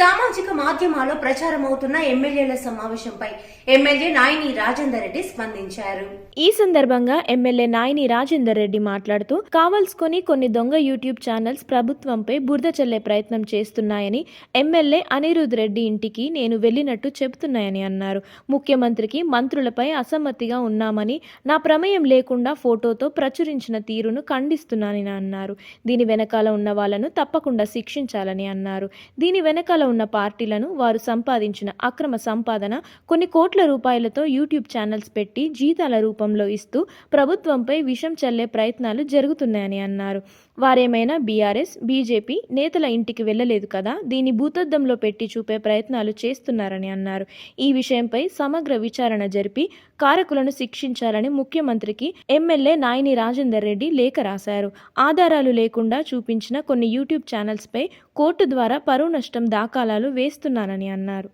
సామాజిక మాధ్యమాల్లో ప్రచారం అవుతున్న ఎమ్మెల్యేల సమావేశంపై ఎమ్మెల్యే నాయని రాజేందర్ రెడ్డి స్పందించారు. ఈ సందర్భంగా ఎమ్మెల్యే నాయని రాజేందర్ రెడ్డి మాట్లాడుతూ కావల్సుకొని కొన్ని దొంగ యూట్యూబ్ ఛానల్స్ ప్రభుత్వంపై బురద చల్లే ప్రయత్నం చేస్తున్నాయని ఎమ్మెల్యే అనిరుద్ రెడ్డి ఇంటికి నేను వెళ్ళినట్టు చెబుతున్నాయని అన్నారు. ముఖ్యమంత్రికి మంత్రులపై అసమ్మతిగా ఉన్నామని నా ప్రమేయం లేకుండా ఫోటోతో ప్రచురించిన తీరును ఖండిస్తున్నానని అన్నారు. దీని వెనకాల ఉన్న వాళ్ళను తప్పకుండా శిక్షించాలని అన్నారు. దీని వెనకాల ఉన్న పార్టీలను వారు సంపాదించిన అక్రమ సంపాదన కొన్ని కోట్ల రూపాయలతో యూట్యూబ్ ఛానల్స్ పెట్టి జీతాల రూపంలో ఇస్తూ ప్రభుత్వంపై విషం చల్లే ప్రయత్నాలు జరుగుతున్నాయని అన్నారు. వారేమైనా బీఆర్ఎస్ బీజేపీ నేతల ఇంటికి వెళ్ళలేదు కదా దీన్ని భూతద్దంలో పెట్టి చూపే ప్రయత్నాలు చేస్తున్నారని అన్నారు. ఈ విషయంపై సమగ్ర విచారణ జరిపి కారకులను శిక్షించాలని ముఖ్యమంత్రికి ఎమ్మెల్యే నాయని రాజేందర్ రెడ్డి లేఖ రాశారు. ఆధారాలు లేకుండా చూపించిన కొన్ని యూట్యూబ్ ఛానల్స్పై కోర్టు ద్వారా పరువు నష్టం దాఖలాలు వేస్తున్నానని అన్నారు.